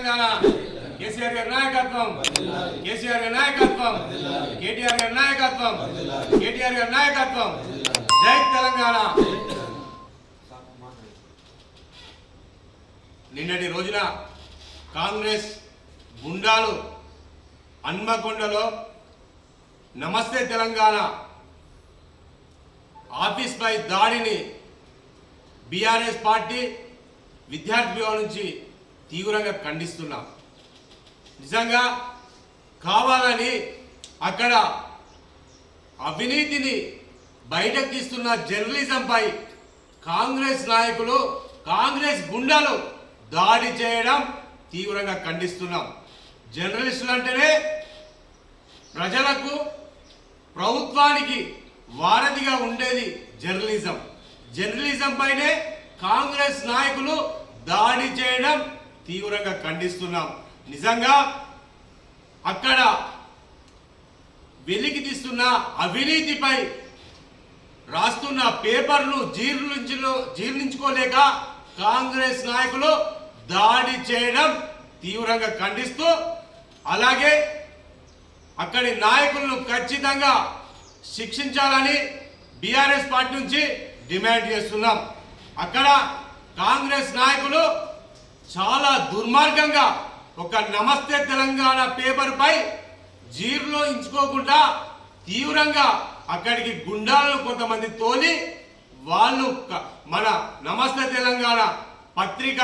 తెలంగాణ కేసీఆర్ గారి నాయకత్వం. కేసీఆర్ గారి నాయకత్వం. కేటీఆర్ గారి నాయకత్వం. కేటీఆర్ గారి నాయకత్వం. జై తెలంగాణ. నిన్నటి రోజున కాంగ్రెస్ గుండాలు హన్మకొండలో నమస్తే తెలంగాణ ఆఫీస్పై దాడిని బీఆర్ఎస్ పార్టీ విద్యార్థి నుంచి తీవ్రంగా ఖండిస్తున్నాం. నిజంగా కావాలని అక్కడ అవినీతిని బయటకు తీస్తున్న జర్నలిజంపై కాంగ్రెస్ నాయకులు కాంగ్రెస్ గుండాలు దాడి చేయడం తీవ్రంగా ఖండిస్తున్నాం. జర్నలిస్టులు అంటేనే ప్రజలకు ప్రభుత్వానికి వారధిగా ఉండేది జర్నలిజం. జర్నలిజం పైనే కాంగ్రెస్ నాయకులు దాడి చేయడం తీవ్రంగా ఖండిస్తున్నాం. నిజంగా అక్కడ వెలికి తీస్తున్న అవినీతిపై రాస్తున్న పేపర్లు జీర్ణించులో జీర్ణించుకోలేక కాంగ్రెస్ నాయకులు దాడి చేయడం తీవ్రంగా ఖండిస్తూ అలాగే అక్కడి నాయకులను ఖచ్చితంగా శిక్షించాలని బీఆర్ఎస్ పార్టీ నుంచి డిమాండ్ చేస్తున్నాం. అక్కడ కాంగ్రెస్ నాయకులు చాలా దుర్మార్గంగా ఒక నమస్తే తెలంగాణ పేపర్పై జీరులో ఇంచుకోకుండా తీవ్రంగా అక్కడికి గుండాలను కొంతమంది తోలి వాళ్ళు మన నమస్తే తెలంగాణ పత్రిక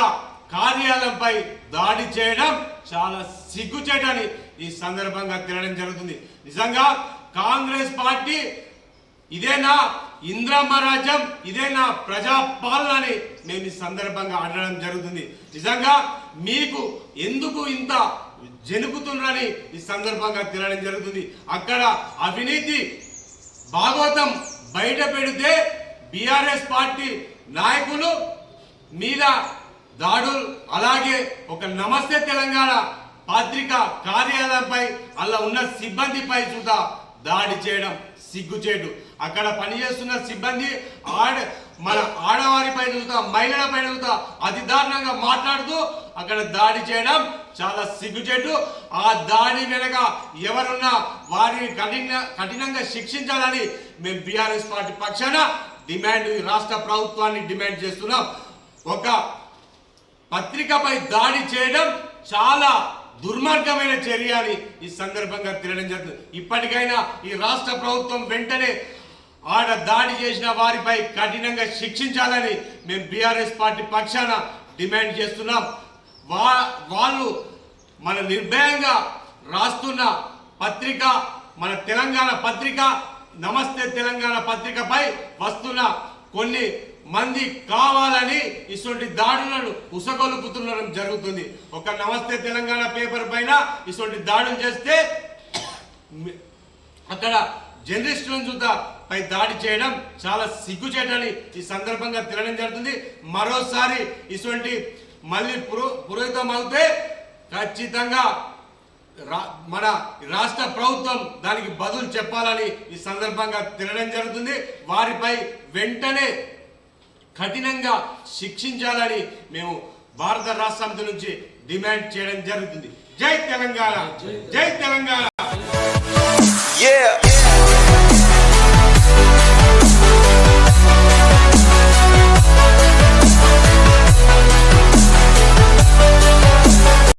కార్యాలయంపై దాడి చేయడం చాలా సిగ్గుచేటని ఈ సందర్భంగా తినడం జరుగుతుంది. నిజంగా కాంగ్రెస్ పార్టీ ఇదేనా ఇంద్రమ్మ రాజ్యం ఇదేనా ప్రజాపాలన అని నేను ఈ సందర్భంగా అడగడం జరుగుతుంది. నిజంగా మీకు ఎందుకు ఇంత జనుకుతున్నారని ఈ సందర్భంగా తినడం జరుగుతుంది. అక్కడ అవినీతి భాగవతం బయట పెడితే బీఆర్ఎస్ పార్టీ నాయకులు మీద దాడులు అలాగే ఒక నమస్తే తెలంగాణ పత్రిక కార్యాలయంపై అలా ఉన్న సిబ్బందిపై చూదా దాడి చేయడం. సిగ్గుచేటు. అక్కడ పనిచేస్తున్న సిబ్బంది ఆడ మన ఆడవారిపై చూస్తా మహిళలపై చూస్తా అతి దారుణంగా మాట్లాడుతూ అక్కడ దాడి చేయడం చాలా సిగ్గుచేటు. ఆ దాడి వెనక ఎవరున్నా వారిని కఠిన కఠినంగా శిక్షించాలని మేము బీఆర్ఎస్ పార్టీ పక్షాన డిమాండ్ రాష్ట్ర ప్రభుత్వాన్ని డిమాండ్ చేస్తున్నాం. ఒక పత్రికపై దాడి చేయడం చాలా దుర్మార్గమైన చర్య అని ఈ సందర్భంగా తినడం జరుగుతుంది. ఇప్పటికైనా ఈ రాష్ట్ర ప్రభుత్వం వెంటనే ఆడ దాడి చేసిన వారిపై కఠినంగా శిక్షించాలని మేము బీఆర్ఎస్ పార్టీ పక్షాన డిమాండ్ చేస్తున్నాం. వా వాళ్ళు మన నిర్భయంగా రాస్తున్న పత్రిక మన తెలంగాణ పత్రిక నమస్తే తెలంగాణ పత్రికపై వస్తున్న కొన్ని మంది కావాలని ఇటువంటి దాడులను ఉసగొలుపుతుండడం జరుగుతుంది. ఒక నమస్తే తెలంగాణ పేపర్ పైన ఇటువంటి దాడులు చేస్తే అక్కడ జర్నలిస్టులను చూద్దా పై దాడి చేయడం చాలా సిగ్గుచేటని ఈ సందర్భంగా తినడం జరుగుతుంది. మరోసారి ఇటువంటి మళ్ళీ పురో పురోహితం అవుతే ఖచ్చితంగా రా- మన రాష్ట్ర ప్రభుత్వం దానికి బదులు చెప్పాలని ఈ సందర్భంగా తినడం జరుగుతుంది. వారిపై వెంటనే కఠినంగా శిక్షించాలని మేము భారత రాష్ట్ర సమితి నుంచి డిమాండ్ చేయడం జరుగుతుంది. జై తెలంగాణ. జై తెలంగాణ.